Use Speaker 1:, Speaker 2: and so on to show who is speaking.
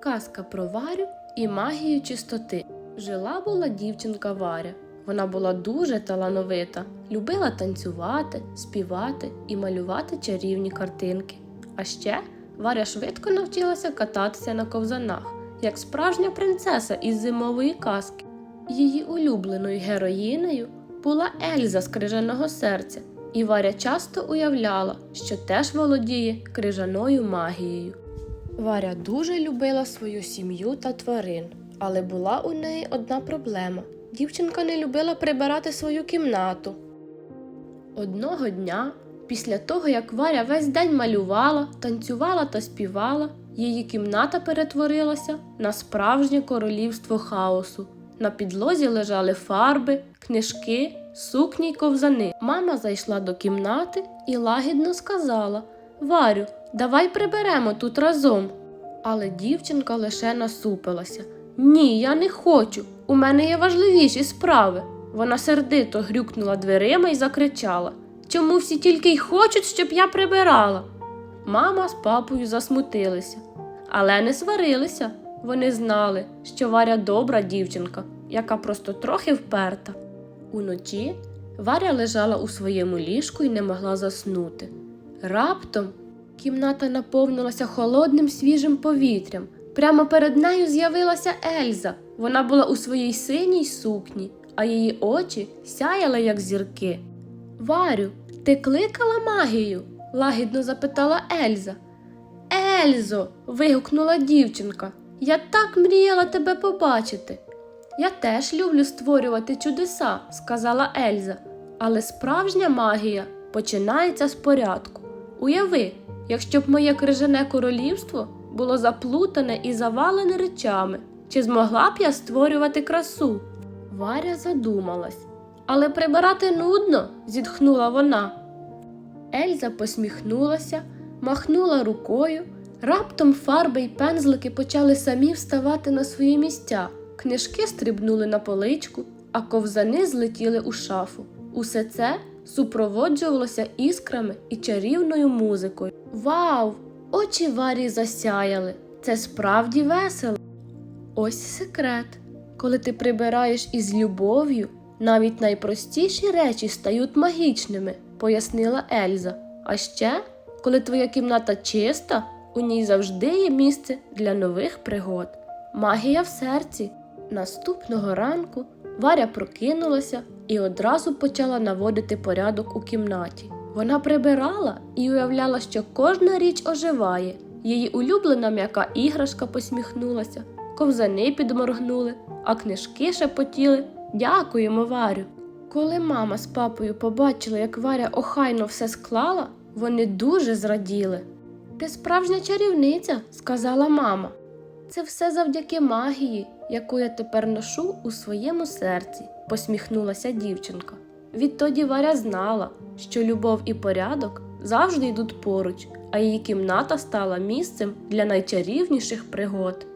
Speaker 1: Казка про Варю і магію чистоти. Жила була дівчинка Варя. Вона була дуже талановита, любила танцювати, співати і малювати чарівні картинки. А ще Варя швидко навчилася кататися на ковзанах, як справжня принцеса із зимової казки. Її улюбленою героїнею була Ельза з крижаного серця, і Варя часто уявляла, що теж володіє крижаною магією. Варя дуже любила свою сім'ю та тварин, але була у неї одна проблема. Дівчинка не любила прибирати свою кімнату. Одного дня, після того, як Варя весь день малювала, танцювала та співала, її кімната перетворилася на справжнє королівство хаосу. На підлозі лежали фарби, книжки, сукні й ковзани. Мама зайшла до кімнати і лагідно сказала Варю, давай приберемо тут разом. Але дівчинка лише насупилася. Ні, я не хочу. У мене є важливіші справи. Вона сердито грюкнула дверима і закричала Чому всі тільки й хочуть, щоб я прибирала? Мама з папою засмутилися, але не сварилися. Вони знали, що Варя добра дівчинка, яка просто трохи вперта. Уночі Варя лежала у своєму ліжку і не могла заснути. Раптом кімната наповнилася холодним свіжим повітрям. Прямо перед нею з'явилася Ельза. Вона була у своїй синій сукні, а її очі сяяли, як зірки. Варю, ти кликала магію? лагідно запитала Ельза. Ельзо. вигукнула дівчинка. Я так мріяла тебе побачити. Я теж люблю створювати чудеса, сказала Ельза, але справжня магія починається з порядку. Уяви, якщо б моє крижане королівство було заплутане і завалене речами, чи змогла б я створювати красу? Варя задумалась. Але прибирати нудно, зітхнула вона. Ельза посміхнулася, махнула рукою. Раптом фарби й пензлики почали самі вставати на свої місця. Книжки стрибнули на поличку, а ковзани злетіли у шафу. Усе це супроводжувалося іскрами і чарівною музикою. Вау! Очі Варі засяяли. Це справді весело. Ось секрет. Коли ти прибираєш із любов'ю, навіть найпростіші речі стають магічними, пояснила Ельза. А ще, коли твоя кімната чиста, у ній завжди є місце для нових пригод. Магія в серці. Наступного ранку Варя прокинулася і одразу почала наводити порядок у кімнаті. Вона прибирала і уявляла, що кожна річ оживає. Її улюблена м'яка іграшка посміхнулася, ковзани підморгнули, а книжки шепотіли Дякуємо, Варю. Коли мама з папою побачили, як Варя охайно все склала, вони дуже зраділи. Ти справжня чарівниця, сказала мама. Це все завдяки магії, яку я тепер ношу у своєму серці, посміхнулася дівчинка. Відтоді Варя знала, що любов і порядок завжди йдуть поруч, а її кімната стала місцем для найчарівніших пригод.